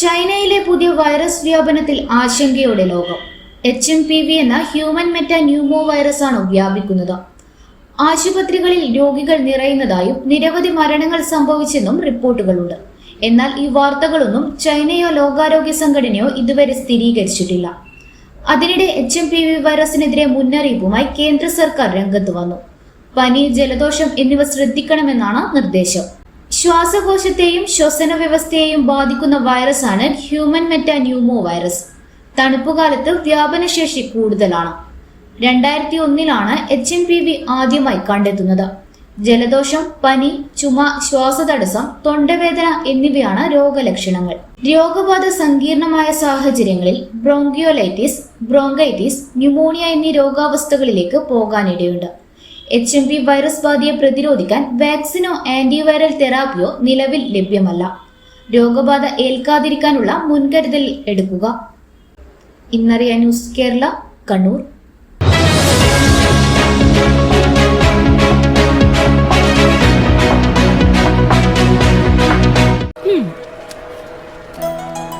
ചൈനയിലെ പുതിയ വൈറസ് വ്യാപനത്തിൽ ആശങ്കയോടെ ലോകം. എച്ച് എം പി വി എന്ന ഹ്യൂമൻ മെറ്റ ന്യൂമോ വൈറസ് ആണ് വ്യാപിക്കുന്നത്. ആശുപത്രികളിൽ രോഗികൾ നിറയുന്നതായും നിരവധി മരണങ്ങൾ സംഭവിച്ചെന്നും റിപ്പോർട്ടുകളുണ്ട്. എന്നാൽ ഈ വാർത്തകളൊന്നും ചൈനയോ ലോകാരോഗ്യ സംഘടനയോ ഇതുവരെ സ്ഥിരീകരിച്ചിട്ടില്ല. അതിനിടെ എച്ച് എം പി വി വൈറസിനെതിരെ മുന്നറിയിപ്പുമായി കേന്ദ്ര സർക്കാർ രംഗത്ത് വന്നു. പനി ജലദോഷം എന്നിവ ശ്രദ്ധിക്കണമെന്നാണ് നിർദ്ദേശം. ശ്വാസകോശത്തെയും ശ്വസന വ്യവസ്ഥയെയും ബാധിക്കുന്ന വൈറസ് ആണ് ഹ്യൂമൻ മെറ്റാന്യൂമോ വൈറസ് തണുപ്പുകാലത്ത് വ്യാപനശേഷി കൂടുതലാണ്. രണ്ടായിരത്തി ഒന്നിലാണ് എച്ച് എം പി വി ആദ്യമായി കണ്ടെത്തുന്നത്. ജലദോഷം പനി ചുമ ശ്വാസതടസ്സം തൊണ്ടവേദന എന്നിവയാണ് രോഗലക്ഷണങ്ങൾ. രോഗബാധ സങ്കീർണമായ സാഹചര്യങ്ങളിൽ ബ്രോങ്കിയോലൈറ്റിസ് ബ്രോങ്കൈറ്റിസ് ന്യൂമോണിയ എന്നീ രോഗാവസ്ഥകളിലേക്ക് പോകാനിടയുണ്ട്. എച്ച് എം പി വൈറസ് ബാധയെ പ്രതിരോധിക്കാൻ വാക്സിനോ ആന്റിവൈറൽ തെറാപ്പിയോ നിലവിൽ ലഭ്യമല്ല. രോഗബാധ ഏൽക്കാതിരിക്കാനുള്ള മുൻകരുതൽ എടുക്കുക. ഇന്നറിയ ന്യൂസ് കേരള കണ്ണൂർ.